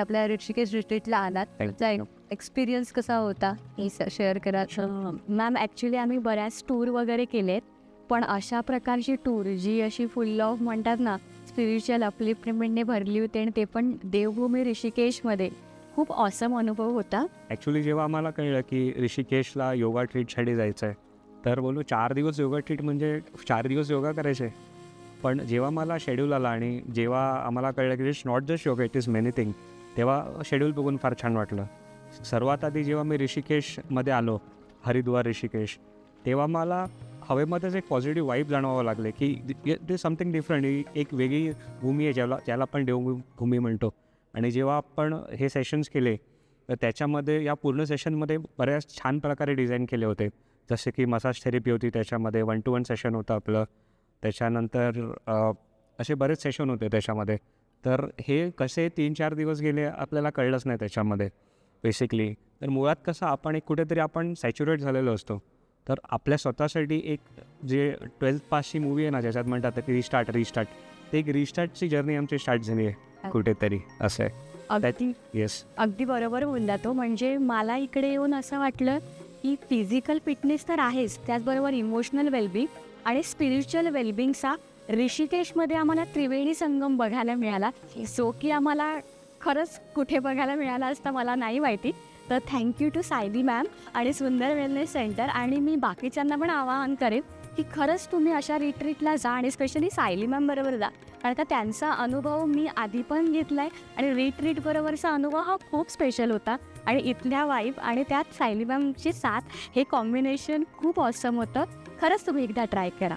आपल्या ऋषिकेश रिट्रीटला आलात. तुमचा एक्सपिरियन्स कसा होता? हे शेअर करा. मॅम ॲक्च्युली आम्ही बऱ्याच टूर वगैरे केलेत. पण अशा प्रकारची टूर जी अशी फुल ऑफ म्हणतात ना स्पिरिच्युअल अपलिफ्टमेंटने भरली होती आणि ते पण देवभूमी ऋषिकेशमध्ये. खूप ऑसम अनुभव होता. ॲक्च्युली जेव्हा आम्हाला कळलं की ऋषिकेशला योगा ट्रीटसाठी जायचं आहे तर बोलू चार दिवस योगा ट्रीट म्हणजे चार दिवस योगा करायचे. पण जेव्हा मला शेड्यूल आला आणि जेव्हा आम्हाला कळलं की it's not just yoga it is many thing तेव्हा शेड्यूल बघून फार छान वाटलं. सर्वात आधी जेव्हा मी ऋषिकेशमध्ये आलो हरिद्वार ऋषिकेश तेव्हा मला हवेमध्येच एक पॉझिटिव्ह वाईब जाणवावं लागले की ते समथिंग डिफरंट ही एक वेगळी भूमी आहे ज्याला ज्याला आपण देवभूमी म्हणतो. आणि जेव्हा आपण हे सेशन्स केले तर त्याच्यामध्ये या पूर्ण सेशनमध्ये बऱ्याच छान प्रकारे डिझाईन केले होते. जसे की मसाज थेरपी होती त्याच्यामध्ये वन टू वन सेशन होतं आपलं. त्याच्यानंतर असे बरेच सेशन होते त्याच्यामध्ये. तर हे कसे तीन चार दिवस गेले आपल्याला कळलंच नाही त्याच्यामध्ये बेसिकली तर मुळात कसं आपण एक कुठेतरी आपण सॅच्युरेट झालेलो असतो. तर आपल्या स्वतःसाठी एक जे ट्वेल्थ पासची मूवी आहे ना ज्याच्यात म्हणतात की रिस्टार्ट रिस्टार्ट ते एक रिस्टार्टची जर्नी आमची स्टार्ट झाली आहे कुठेतरी. असं आहे. अगदी येस अगदी बरोबर बोलला तो म्हणजे मला इकडे येऊन असं वाटलं की फिजिकल फिटनेस तर आहेच. त्याचबरोबर इमोशनल वेलबिंग आणि स्पिरिच्युअल वेलबिंगचा ऋषिकेशमध्ये आम्हाला त्रिवेणी संगम बघायला मिळाला. सो की आम्हाला खरंच कुठे बघायला मिळाला असता मला नाही माहिती. तर थँक्यू टू सायली मॅम आणि सुंदर वेलनेस सेंटर आणि मी बाकीच्यांना पण आवाहन करेन की खरंच तुम्ही अशा रिट्रीटला जा आणि स्पेशली सायली मॅम बरोबर जा. कारण का त्यांचा अनुभव मी आधी पण घेतला आहे आणि रिट्रीट बरोबरचा अनुभव हा खूप स्पेशल होता. आणि इथल्या वाईफ आणि त्यात सायली मॅमची साथ हे कॉम्बिनेशन खूप ऑसम होतं. खरंच तुम्ही एकदा ट्राय करा.